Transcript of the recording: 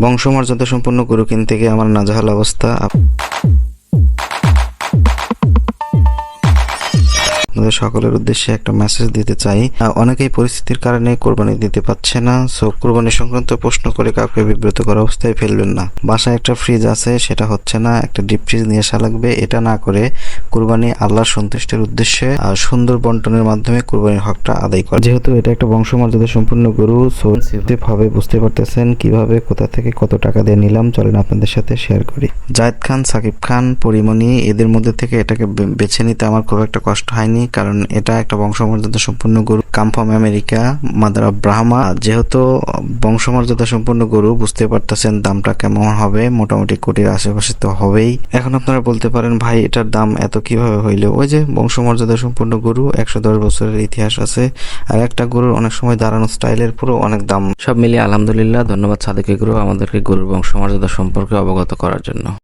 বংশমর্যাদা সম্পন্ন গরু কিনতে আমার নাজাহাল অবস্থা আপনাদের সকলের উদ্দেশ্যে একটা মেসেজ দিতে চাই। অনেকেই পরিস্থিতির কারণে কোরবানি দিতে পারছে না। সো কোরবানি সংক্রান্ত প্রশ্ন করে কাউকে বিব্রত করা অবস্থায় ফেলবেন না। বাসায় একটা ফ্রিজ আছে সেটা হচ্ছে না একটা ডিপ ফ্রিজ নিয়ে আসা লাগবে। এটা না করে কোরবানি আল্লাহর সন্তুষ্টের উদ্দেশ্যে আহ, সুন্দর বন্টনের মাধ্যমে কোরবানির হকটা আদায় করে। যেহেতু এটা একটা বংশমর্যাদা সম্পূর্ণ গরু সো বুঝতে পারতেছেন কীভাবে কোথা থেকে কত টাকা দিয়ে নিলাম। চলেন আপনাদের সাথে শেয়ার করি। জায়েদ খান সাকিব খান পরিমণি এদের মধ্যে থেকে এটাকে বেছে নিতে আমার খুব একটা কষ্ট হয়নি। কারণ এটা একটা বংশমর্যাদা সম্পূর্ণ গরু। Come from America mother of Brahma যেহেতু বংশমর্যাদা সম্পূর্ণ গরু, বুঝতে পারতেছেন দামটা কেমন হবে, মোটামুটি কোটির আশেপাশে তো হবেই। এখন আপনারা বলতে পারেন, ভাই, এটার দাম এত কীভাবে হইল? ওই যে বংশমর্যাদা সম্পূর্ণ গরু, একশো দশ বছরের ইতিহাস আছে। আর একটা গরুর অনেক সময় দাঁড়ানো স্টাইলের পুরো অনেক দাম। সব মিলিয়ে আলহামদুলিল্লাহ, ধন্যবাদ সাদেক গরু, আমাদেরকে গরুর বংশমর্যাদা সম্পর্কে অবগত করার জন্য।